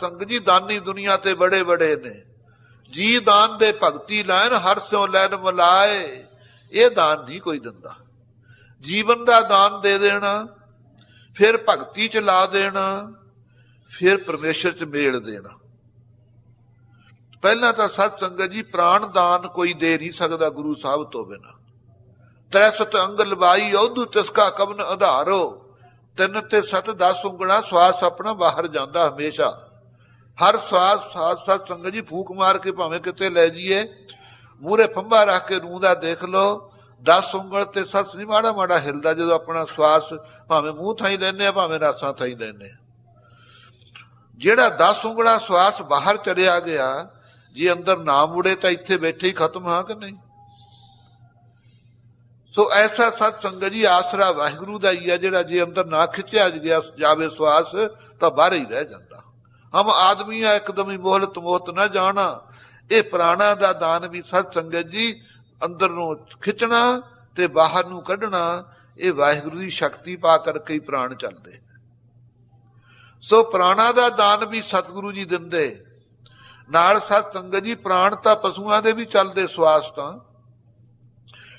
ਸੰਗ ਜੀ ਦਾਨੀ ਦੁਨੀਆ ਤੇ ਬੜੇ ਬੜੇ ਨੇ। ਜੀ ਦਾਨ ਦੇ ਭਗਤੀ ਲੈਣ, ਹਰ ਸਿਓ ਲੈਣ ਮਲਾਏ, ਇਹ ਦਾਨ ਨਹੀਂ ਕੋਈ ਦਿੰਦਾ। ਜੀਵਨ ਦਾ ਦਾਨ ਦੇ ਦੇਣਾ, ਫਿਰ ਭਗਤੀ ਚ ਲਾ ਦੇਣਾ, ਫਿਰ ਪਰਮੇਸ਼ਰ ਚ ਮੇਲ ਦੇਣਾ। ਪਹਿਲਾਂ ਤਾਂ ਸਤ ਸੰਗਤ ਜੀ, ਪ੍ਰਾਣ ਦਾਨ ਕੋਈ ਦੇ ਨਹੀਂ ਸਕਦਾ ਗੁਰੂ ਸਾਹਿਬ ਤੋਂ ਬਿਨਾ। ਤ੍ਰੈ ਸਤ ਅੰਗ ਲਵਾਈ ਉਦੂ ਤਿਸਕਾ ਕਬਨ ਆਧਾਰੋ ਤਿੰਨ ਤੇ ਸਤ 10 ਉਂਗਣਾ ਸਵਾਸ ਆਪਣਾ ਬਾਹਰ ਜਾਂਦਾ ਹਮੇਸ਼ਾ। ਹਰ ਸਵਾਸ ਸਾਥ ਸਤ ਸੰਗਤ ਜੀ ਫੂਕ ਮਾਰ ਕੇ ਭਾਵੇਂ ਕਿਤੇ ਲੈ ਜਾਈਏ ਮੂਰੇ ਫੰਬਾ ਰੱਖ ਕੇ ਰੂਹ ਦਾ ਦੇਖ ਲੋ 10 ਉਂਗਲ ਤੇ ਸੱਸ ਨਹੀਂ, ਮਾੜਾ ਮਾੜਾ ਹਿਲਦਾ ਜਦੋਂ ਆਪਣਾ ਸਵਾਸ ਭਾਵੇਂ ਮੂੰਹ ਥਾਈ ਲੈਨੇ ਆ, ਭਾਵੇਂ ਰਾਸਾਂ ਥਾਈ ਲੈਨੇ ਆ। ਜਿਹੜਾ 10 ਉਂਗਲਾ ਸਵਾਸ ਬਾਹਰ ਚਲਿਆ ਗਿਆ, ਜੇ ਅੰਦਰ ਨਾ ਮੁੜੇ ਤਾਂ ਇੱਥੇ ਬੈਠੇ ਹੀ ਖਤਮ, ਹਾਂ ਕਿ ਨਹੀਂ? ਸੋ ਐਸਾ ਸਤ ਸੰਗਤ ਜੀ, ਆਸਰਾ ਵਾਹਿਗੁਰੂ ਦਾ ਹੀ ਹੈ ਜਿਹੜਾ ਜੇ ਅੰਦਰ ਨਾ ਖਿੱਚਿਆ ਗਿਆ, ਜਾਵੇ ਸਵਾਸ, ਤਾਂ ਬਾਹਰ ਹੀ ਰਹਿ ਜਾਂਦਾ। ਹਮ ਆਦਮੀਆਂ ਇੱਕਦਮ ਹੀ ਮੋਹਲਤ ਮੋਤ ਨਾ ਜਾਣਾ। ਇਹ ਪ੍ਰਾਣਾ ਦਾ ਦਾਨ ਵੀ ਸਤ ਸੰਗਤ ਜੀ, ਅੰਦਰ ਨੂੰ ਖਿੱਚਣਾ ਤੇ ਬਾਹਰ ਨੂੰ ਕੱਢਣਾ, ਇਹ ਵਾਹਿਗੁਰੂ ਦੀ ਸ਼ਕਤੀ ਪਾ ਕਰਕੇ ਹੀ ਪ੍ਰਾਣ ਚੱਲਦੇ। ਸੋ ਪ੍ਰਾਣਾ ਦਾ ਦਾਨ ਵੀ ਸਤਿਗੁਰੂ ਜੀ ਦਿੰਦੇ। ਨਾਲ ਸਤ ਸੰਗਤ ਜੀ, ਪ੍ਰਾਣ ਤਾਂ ਪਸ਼ੂਆਂ ਦੇ ਵੀ ਚੱਲਦੇ ਸਵਾਸ ਤਾਂ।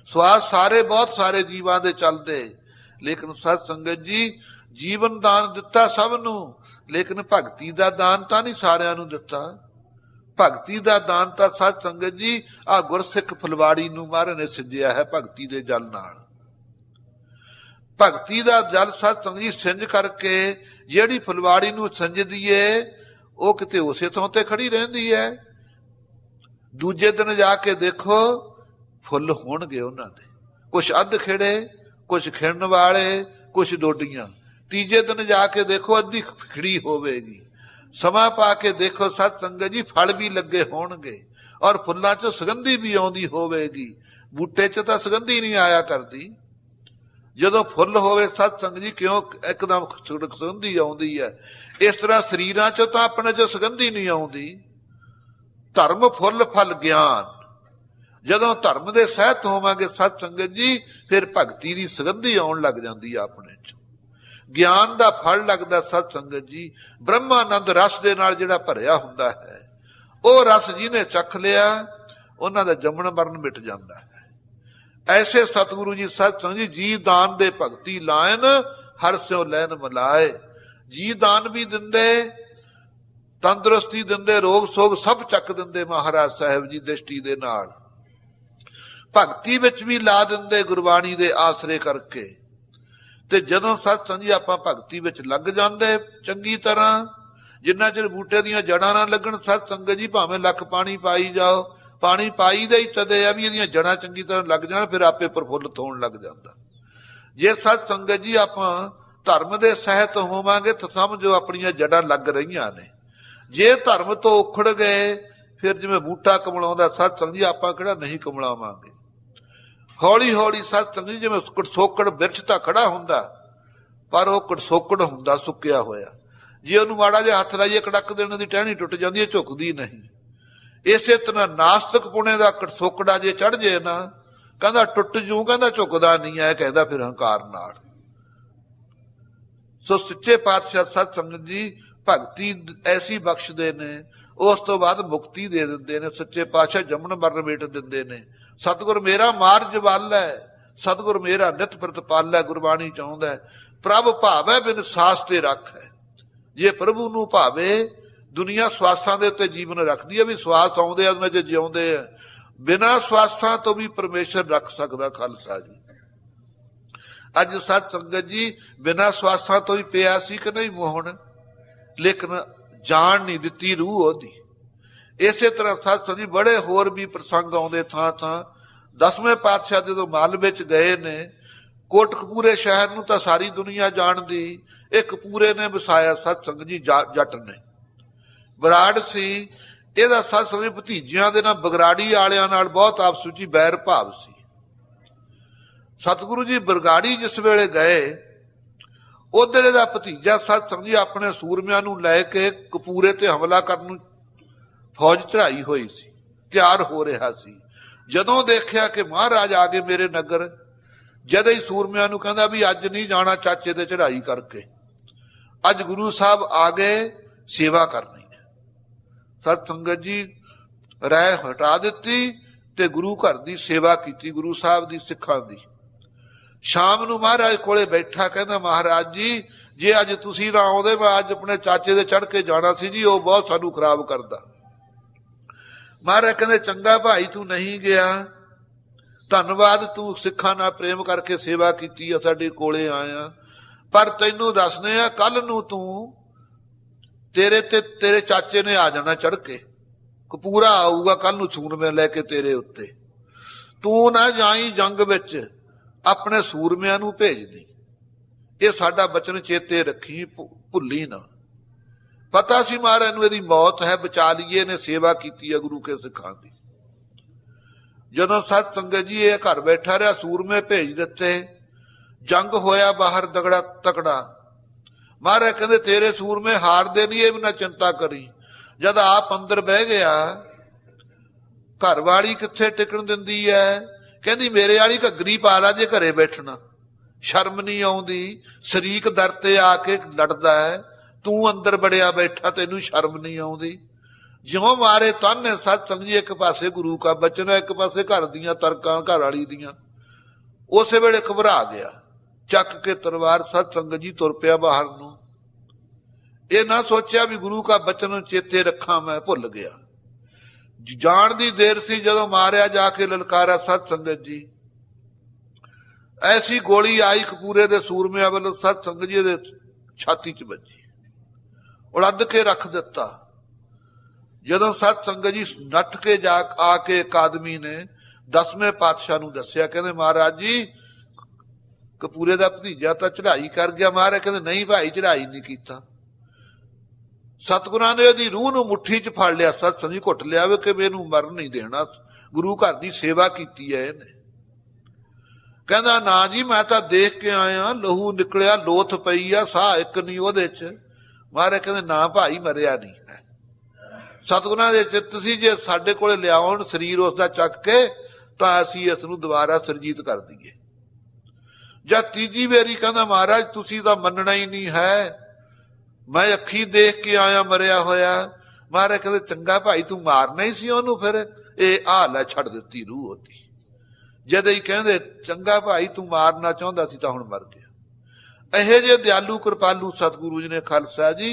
ਸਵਾਸ ਸਾਰੇ, ਬਹੁਤ ਸਾਰੇ ਜੀਵਾਂ ਦੇ ਚੱਲਦੇ। ਲੇਕਿਨ ਸਤ ਸੰਗਤ ਜੀ ਜੀਵਨ ਦਾਨ ਦਿੱਤਾ ਸਭ ਨੂੰ, ਲੇਕਿਨ ਭਗਤੀ ਦਾ ਦਾਨ ਤਾਂ ਨਹੀਂ ਸਾਰਿਆਂ ਨੂੰ ਦਿੱਤਾ। ਭਗਤੀ ਦਾ ਦਾਨ ਤਾਂ ਸਤ ਸੰਗਤ ਜੀ ਆ ਗੁਰਸਿੱਖ ਫੁਲਵਾੜੀ ਨੂੰ ਮਹਾਰਾਜ ਨੇ ਸਿੱਧਿਆ ਹੈ ਭਗਤੀ ਦੇ ਜਲ ਨਾਲ। ਭਗਤੀ ਦਾ ਜਲ ਸਤ ਸੰਗਤ ਜੀ ਸਿੰਜ ਕਰਕੇ ਜਿਹੜੀ ਫੁਲਵਾੜੀ ਨੂੰ ਸਿੰਜਦੀ ਏ, ਉਹ ਕਿਤੇ ਉਸੇ ਥਾਂ ਤੇ ਖੜੀ ਰਹਿੰਦੀ ਹੈ ਦੂਜੇ ਦਿਨ ਜਾ ਕੇ ਦੇਖੋ, ਫੁੱਲ ਹੋਣਗੇ ਉਹਨਾਂ ਦੇ। ਕੁਝ ਅੱਧ ਖਿੜੇ ਕੁਝ ਖਿੜਨ ਵਾਲੇ ਕੁਝ ਡੋਡੀਆਂ। ਤੀਜੇ ਦਿਨ ਜਾ ਕੇ ਦੇਖੋ ਅੱਧੀ ਖਿੜੀ ਹੋਵੇਗੀ। ਸਮਾਂ ਪਾ ਕੇ ਦੇਖੋ ਸਤ ਸੰਗਤ ਜੀ, ਫਲ ਵੀ ਲੱਗੇ ਹੋਣਗੇ ਔਰ ਫੁੱਲਾਂ 'ਚ ਸੁਗੰਧੀ ਵੀ ਆਉਂਦੀ ਹੋਵੇਗੀ। ਬੂਟੇ 'ਚ ਤਾਂ ਸੁਗੰਧੀ ਨਹੀਂ ਆਇਆ ਕਰਦੀ। ਜਦੋਂ ਫੁੱਲ ਹੋਵੇ ਸਤ ਸੰਗਤ ਜੀ, ਕਿਉਂ ਇੱਕਦਮ ਸੁਗ- ਸੁਗੰਧੀ ਆਉਂਦੀ ਹੈ? ਇਸ ਤਰ੍ਹਾਂ ਸਰੀਰਾਂ 'ਚ ਤਾਂ ਆਪਣੇ 'ਚ ਸੁਗੰਧੀ ਨਹੀਂ ਆਉਂਦੀ। ਧਰਮ ਫੁੱਲ ਫਲ ਗਿਆਨ। ਜਦੋਂ ਧਰਮ ਦੇ ਸਹਿਤ ਹੋਵਾਂਗੇ ਸਤ ਸੰਗਤ ਜੀ, ਫਿਰ ਭਗਤੀ ਦੀ ਸੁਗੰਧੀ ਆਉਣ ਲੱਗ ਜਾਂਦੀ ਆ ਆਪਣੇ 'ਚ। ਗਿਆਨ ਦਾ ਫਲ ਲੱਗਦਾ ਸਤ ਸੰਗਤ ਜੀ। ਬ੍ਰਹਮਾਨੰਦ ਰਸ ਦੇ ਨਾਲ ਜਿਹੜਾ ਭਰਿਆ ਹੁੰਦਾ ਹੈ, ਉਹ ਰਸ ਜਿਹਨੇ ਚੱਖ ਲਿਆ, ਉਹਨਾਂ ਦਾ ਜੰਮਣ ਮਰਨ ਮਿਟ ਜਾਂਦਾ ਹੈ। ਐਸੇ ਸਤਿਗੁਰੂ ਜੀ, ਸਤ ਸੰਗਤ ਜੀ ਜੀ ਦਾਨ ਦੇ ਭਗਤੀ ਲਾਇਨ, ਹਰ ਸਿਓ ਲੈਨ ਮਲਾਏ। ਜੀ ਦਾਨ ਵੀ ਦਿੰਦੇ, ਤੰਦਰੁਸਤੀ ਦਿੰਦੇ, ਰੋਗ ਸੋਗ ਸਭ ਚੱਕ ਦਿੰਦੇ ਮਹਾਰਾਜ ਸਾਹਿਬ ਜੀ ਦ੍ਰਿਸ਼ਟੀ ਦੇ ਨਾਲ। ਭਗਤੀ ਵਿੱਚ ਵੀ ਲਾ ਦਿੰਦੇ ਗੁਰਬਾਣੀ ਦੇ ਆਸਰੇ ਕਰਕੇ। ਤੇ ਜਦੋਂ ਸਤ ਸੰਜੀ ਆਪਾਂ ਭਗਤੀ ਵਿੱਚ ਲੱਗ ਜਾਂਦੇ ਚੰਗੀ ਤਰ੍ਹਾਂ, ਜਿੰਨਾ ਚਿਰ ਬੂਟੇ ਦੀਆਂ ਜੜਾਂ ਨਾ ਲੱਗਣ, ਸਤ ਸੰਗਤ ਜੀ ਭਾਵੇਂ ਲੱਖ ਪਾਣੀ ਪਾਈ ਜਾਓ, ਪਾਣੀ ਪਾਈ ਦਾ ਹੀ ਤਦੇ ਆ ਵੀ ਇਹਦੀਆਂ ਜੜਾਂ ਚੰਗੀ ਤਰ੍ਹਾਂ ਲੱਗ ਜਾਣ, ਫਿਰ ਆਪੇ ਪ੍ਰਫੁੱਲਤ ਹੋਣ ਲੱਗ ਜਾਂਦਾ। ਜੇ ਸਤ ਸੰਗਤ ਜੀ ਆਪਾਂ ਧਰਮ ਦੇ ਸਹਿਤ ਹੋਵਾਂਗੇ, ਤਾਂ ਸਮਝੋ ਆਪਣੀਆਂ ਜੜਾਂ ਲੱਗ ਰਹੀਆਂ ਨੇ। ਜੇ ਧਰਮ ਤੋਂ ਉਖੜ ਗਏ, ਫਿਰ ਜਿਵੇਂ ਬੂਟਾ ਕਮਲਾਉਂਦਾ, ਸਤ ਸੰਗਤ ਜੀ ਆਪਾਂ ਕਿਹੜਾ ਨਹੀਂ ਕਮਲਾਵਾਂਗੇ? ਹੌਲੀ ਹੌਲੀ ਸਤ ਸੰਗਤ ਜੀ ਜਿਵੇਂ ਕੜਸੋਕੜ ਬਿਰਛ ਤਾਂ ਖੜਾ ਹੁੰਦਾ, ਪਰ ਉਹ ਕੜਸੋਕੜ ਹੁੰਦਾ ਸੁੱਕਿਆ ਹੋਇਆ। ਜੇ ਉਹਨੂੰ ਮਾੜਾ ਜਿਹਾ ਹੱਥ ਲਾਈਏ, ਕੜਕ ਦੇਣ ਦੀ ਟਹਿਣੀ ਟੁੱਟ ਜਾਂਦੀ ਹੈ, ਝੁਕਦੀ ਨਹੀਂ। ਇਸੇ ਤਰ੍ਹਾਂ ਨਾਸਤਕ ਪੁਣੇ ਦਾ ਕੜਸੋਕੜਾ ਜੇ ਚੜ ਜੇ ਨਾ, ਕਹਿੰਦਾ ਟੁੱਟ ਜੂ, ਕਹਿੰਦਾ ਝੁਕਦਾ ਨਹੀਂ ਹੈ ਕਹਿੰਦਾ ਫਿਰ ਹੰਕਾਰ ਨਾਲ। ਸੋ ਸੱਚੇ ਪਾਤਸ਼ਾਹ ਸਤ ਸੰਗਤ ਜੀ ਭਗਤੀ ਐਸੀ ਬਖਸ਼ਦੇ ਨੇ, ਉਸ ਤੋਂ ਬਾਅਦ ਮੁਕਤੀ ਦੇ ਦਿੰਦੇ ਨੇ, ਸੱਚੇ ਪਾਤਸ਼ਾਹ ਜਮਨ ਮਰਨ ਮੇਟ ਦਿੰਦੇ ਨੇ। ਸਤਿਗੁਰ ਮੇਰਾ ਮਾਰਜ ਵੱਲ ਹੈ, ਸਤਿਗੁਰ ਮੇਰਾ ਨਿਤ ਪ੍ਰਤਪਾਲ ਹੈ ਗੁਰਬਾਣੀ ਚਾਹੁੰਦਾ ਹੈ। ਪ੍ਰਭ ਭਾਵੈ ਬਿਨ ਸਾਸ ਤੇ ਰੱਖ ਹੈ। ਜੇ ਪ੍ਰਭੂ ਨੂੰ ਭਾਵੇ, ਦੁਨੀਆ ਸਵਾਸਾਂ ਦੇ ਉੱਤੇ ਜੀਵਨ ਰੱਖਦੀ ਹੈ, ਵੀ ਸਵਾਸ ਆਉਂਦੇ ਆ ਉਹਨਾਂ 'ਚ ਜਿਉਂਦੇ ਆ। ਬਿਨਾਂ ਸਵਾਸਾਂ ਤੋਂ ਵੀ ਪਰਮੇਸ਼ਰ ਰੱਖ ਸਕਦਾ ਖਾਲਸਾ ਜੀ। ਅੱਜ ਸਤ ਸੰਗਤ ਜੀ, ਬਿਨਾਂ ਸਵਾਸਾਂ ਤੋਂ ਹੀ ਪਿਆ ਸੀ ਕਿ ਨਹੀਂ ਮੋਹਣ? ਲੇਕਿਨ ਜਾਣ ਨਹੀਂ ਦਿੱਤੀ ਰੂਹ ਉਹਦੀ। ਇਸੇ ਤਰ੍ਹਾਂ ਸਤ ਸੰਗਤ ਜੀ ਬੜੇ ਹੋਰ ਵੀ ਪ੍ਰਸੰਗ ਆਉਂਦੇ ਥਾਂ ਥਾਂ। ਦਸਵੇਂ ਪਾਤਸ਼ਾਹ ਜਦੋਂ ਮਾਲ ਵਿੱਚ ਗਏ ਨੇ, ਕੋਟਕਪੂਰੇ ਸ਼ਹਿਰ ਨੂੰ ਤਾਂ ਸਾਰੀ ਦੁਨੀਆ ਜਾਣਦੀ ਇਹ ਪੂਰੇ ਨੇ ਵਸਾਇਆ ਸਤ ਸੰਗਤ ਜੀ ਜੱਟ ਨੇ। ਬਰਾੜ ਸੀ, ਇਹਦਾ ਸਤ ਸੰਗਤ ਜੀ ਭਤੀਜਿਆਂ ਦੇ ਨਾਲ, ਬਗਰਾੜੀ ਵਾਲਿਆਂ ਨਾਲ ਬਹੁਤ ਆਪਸ ਵਿੱਚ ਹੀ ਬੈਰ ਭਾਵ ਸੀ। ਸਤਿਗੁਰੂ ਜੀ ਬਰਗਾੜੀ ਜਿਸ ਵੇਲੇ ਗਏ, ਉਧਰ ਇਹਦਾ ਭਤੀਜਾ ਸਤ ਸੰਗਤ ਜੀ ਆਪਣੇ ਸੂਰਮਿਆਂ ਨੂੰ ਲੈ ਕੇ ਕਪੂਰੇ ਤੇ ਹਮਲਾ ਕਰਨ ਨੂੰ ਫੌਜ ਚੜਾਈ ਹੋਈ ਸੀ, ਤਿਆਰ ਹੋ ਰਿਹਾ ਸੀ। ਜਦੋਂ ਦੇਖਿਆ ਕਿ ਮਹਾਰਾਜ ਆ ਗਏ ਮੇਰੇ ਨਗਰ, ਜਦ ਹੀ ਸੂਰਮਿਆਂ ਨੂੰ ਕਹਿੰਦਾ ਵੀ ਅੱਜ ਨਹੀਂ ਜਾਣਾ ਚਾਚੇ ਦੇ ਚੜਾਈ ਕਰਕੇ, ਅੱਜ ਗੁਰੂ ਸਾਹਿਬ ਆ ਗਏ, ਸੇਵਾ ਕਰਨੀ ਹੈ। ਸਤ ਸੰਗਤ ਜੀ ਰਹਿ ਹਟਾ ਦਿੱਤੀ ਤੇ ਗੁਰੂ ਘਰ ਦੀ ਸੇਵਾ ਕੀਤੀ, ਗੁਰੂ ਸਾਹਿਬ ਦੀ ਸਿੱਖਾਂ ਦੀ। ਸ਼ਾਮ ਨੂੰ ਮਹਾਰਾਜ ਕੋਲੇ ਬੈਠਾ, ਕਹਿੰਦਾ, ਮਹਾਰਾਜ ਜੀ, ਜੇ ਅੱਜ ਤੁਸੀਂ ਨਾ ਆਉਂਦੇ, ਮੈਂ ਅੱਜ ਆਪਣੇ ਚਾਚੇ ਦੇ ਚੜ ਕੇ ਜਾਣਾ ਸੀ ਜੀ, ਉਹ ਬਹੁਤ ਸਾਨੂੰ ਖਰਾਬ ਕਰਦਾ। ਮਹਾਰਾਜ ਕਹਿੰਦੇ, ਚੰਗਾ ਭਾਈ, ਤੂੰ ਨਹੀਂ ਗਿਆ। ਧੰਨਵਾਦ, ਤੂੰ ਸਿੱਖਾਂ ਨਾਲ ਪ੍ਰੇਮ ਕਰਕੇ ਸੇਵਾ ਕੀਤੀ ਆ, ਸਾਡੇ ਕੋਲੇ ਆਇਆ। ਪਰ ਤੈਨੂੰ ਦੱਸਨੇ ਆ ਕੱਲ ਨੂੰ ਤੂੰ ਤੇਰੇ ਤੇ, ਤੇਰੇ ਚਾਚੇ ਨੇ ਆ ਜਾਣਾ ਚੜ ਕੇ। ਕਪੂਰਾ ਆਊਗਾ ਕੱਲ ਨੂੰ ਸੂਰਮੇ ਲੈ ਕੇ ਤੇਰੇ ਉੱਤੇ। ਤੂੰ ਨਾ ਜਾਈ ਜੰਗ ਵਿੱਚ, ਆਪਣੇ ਸੂਰਮਿਆਂ ਨੂੰ ਭੇਜ ਦੀ ਇਹ ਸਾਡਾ ਬਚਨ ਚੇਤੇ ਰੱਖੀ, ਭੁ- ਭੁੱਲੀ ਨਾ। ਪਤਾ ਸੀ ਮਹਾਰਾਜ ਨੂੰ ਇਹਦੀ ਮੌਤ ਹੈ, ਬਚਾ ਲਈਏ ਨੇ ਸੇਵਾ ਕੀਤੀ ਹੈ ਗੁਰੂ ਕੇ ਸਿੱਖਾਂ ਦੀ। ਜਦੋਂ ਸਤ ਸੰਗਤ ਜੀ ਇਹ ਘਰ ਬੈਠਾ ਰਿਹਾ, ਸੂਰਮੇ ਭੇਜ ਦਿੱਤੇ, ਜੰਗ ਹੋਇਆ ਬਾਹਰ ਦਗੜਾ ਤਕੜਾ। ਮਹਾਰਾਜ ਕਹਿੰਦੇ, ਤੇਰੇ ਸੂਰਮੇ ਹਾਰਦੇ ਨਹੀਂ ਇਹ ਵੀ ਨਾ ਚਿੰਤਾ ਕਰੀ। ਜਦ ਆਪ ਅੰਦਰ ਬਹਿ ਗਿਆ ਘਰ ਵਾਲੀ ਕਿੱਥੇ ਟਿਕਣ ਦਿੰਦੀ ਐ ਕਹਿੰਦੀ, ਮੇਰੇ ਵਾਲੀ ਘੱਗਰੀ ਪਾ ਲਾ ਜੇ ਘਰੇ ਬੈਠਣਾ। ਸ਼ਰਮ ਨਹੀਂ ਆਉਂਦੀ, ਸ਼ਰੀਕ ਦਰ ਤੇ ਆ ਕੇ ਲੜਦਾ ਹੈ। ਤੂੰ ਅੰਦਰ ਬੜਿਆ ਬੈਠਾ ਤੈਨੂੰ ਸ਼ਰਮ ਨਹੀਂ ਆਉਂਦੀ? ਜਿਉਂ ਮਾਰੇ ਤਨ ਸਤ ਸੰਗੀ ਇੱਕ ਪਾਸੇ ਗੁਰੂ ਕਾ ਬਚਨ ਹੈ, ਇੱਕ ਪਾਸੇ ਘਰ ਦੀਆਂ ਤਰਕਾਂ ਘਰ ਵਾਲੀ ਦੀਆਂ। ਉਸੇ ਵੇਲੇ ਘਬਰਾ ਗਿਆ। ਚੱਕ ਕੇ ਤਲਵਾਰ ਸਤ ਸੰਗਤ ਜੀ ਤੁਰ ਪਿਆ ਬਾਹਰ ਨੂੰ। ਇਹ ਨਾ ਸੋਚਿਆ ਵੀ ਗੁਰੂ ਕਾ ਬਚਨ ਚੇਤੇ ਰੱਖਾਂ ਮੈਂ ਭੁੱਲ ਗਿਆ। ਜਾਣ ਦੀ ਦੇਰ ਸੀ ਜਦੋਂ ਮਾਰਿਆ ਜਾ ਕੇ ਲਲਕਾਰਾ ਸਤ ਸੰਗਤ ਜੀ। ਐਸੀ ਗੋਲੀ ਆਈ ਕਪੂਰੇ ਦੇ ਸੂਰਮਿਆਂ ਵੱਲੋਂ ਸਤ ਸੰਗਤ ਜੀ ਦੇ ਛਾਤੀ 'ਚ ਵੱਜੀ। ਉਲੱਦ ਕੇ ਰੱਖ ਦਿੱਤਾ। ਜਦੋਂ ਸਤ ਸੰਗਤ ਜੀ ਨੱਠ ਕੇ ਜਾ ਆ ਕੇ ਇੱਕ ਆਦਮੀ ਨੇ ਦਸਵੇਂ ਪਾਤਸ਼ਾਹ ਨੂੰ ਦੱਸਿਆ, ਕਹਿੰਦੇ, ਮਹਾਰਾਜ ਜੀ, ਕਪੂਰੇ ਦਾ ਭਤੀਜਾ ਤਾਂ ਚੜਾਈ ਕਰ ਗਿਆ ਮਹਾਰਾਜ, ਕਹਿੰਦੇ, ਨਹੀਂ ਭਾਈ ਚੜਾਈ ਨਹੀਂ ਕੀਤਾ। ਸਤਿਗੁਰਾਂ ਨੇ ਉਹਦੀ ਰੂਹ ਨੂੰ ਮੁੱਠੀ 'ਚ ਫੜ ਲਿਆ, ਸਤ ਸੰਜੀ ਘੁੱਟ ਲਿਆ, ਵੇ ਕਿ ਮੈਨੂੰ ਮਰਨ ਨਹੀਂ ਦੇਣਾ। ਗੁਰੂ ਘਰ ਦੀ ਸੇਵਾ ਕੀਤੀ ਹੈ ਇਹਨੇ। ਕਹਿੰਦਾ, ਨਾ ਜੀ, ਮੈਂ ਤਾਂ ਦੇਖ ਕੇ ਆਇਆ, ਲਹੂ ਨਿਕਲਿਆ, ਲੋਥ ਪਈ ਆ, ਸਾਹ ਇੱਕ ਨਹੀਂ ਉਹਦੇ 'ਚ। ਮਹਾਰਾਜ ਕਹਿੰਦੇ, ਨਾ ਭਾਈ, ਮਰਿਆ ਨਹੀਂ ਹੈ ਸਤਿਗੁਰਾਂ ਦੇ ਚਿੱਤ ਸੀ, ਜੇ ਸਾਡੇ ਕੋਲੇ ਲਿਆਉਣ ਸਰੀਰ ਉਸ ਦਾ ਚੱਕ ਕੇ, ਤਾਂ ਅਸੀਂ ਇਸ ਨੂੰ ਦੁਬਾਰਾ ਸਰਜੀਤ ਕਰ ਦਈਏ। ਜਾਂ ਤੀਜੀ ਵਾਰੀ ਕਹਿੰਦਾ, ਮਹਾਰਾਜ, ਤੁਸੀਂ ਤਾਂ ਮੰਨਣਾ ਹੀ ਨਹੀਂ ਹੈ। ਮੈਂ ਅੱਖੀ ਦੇਖ ਕੇ ਆਇਆ, ਮਰਿਆ ਹੋਇਆ। ਮਹਾਰਾਜ ਕਹਿੰਦੇ, ਚੰਗਾ ਭਾਈ, ਤੂੰ ਮਾਰਨਾ ਹੀ ਸੀ ਉਹਨੂੰ ਫਿਰ। ਇਹ ਆ ਲੈ ਛੱਡ ਦਿੱਤੀ ਰੂਹ ਉਹਦੀ। ਜਦ ਹੀ ਕਹਿੰਦੇ, ਚੰਗਾ ਭਾਈ, ਤੂੰ ਮਾਰਨਾ ਚਾਹੁੰਦਾ ਸੀ ਤਾਂ ਹੁਣ ਮਰ ਗਿਆ ਇਹੋ ਜਿਹੇ ਦਿਆਲੂ ਕਿਰਪਾਲੂ ਸਤਿਗੁਰੂ ਜੀ ਨੇ ਖਾਲਸਾ ਜੀ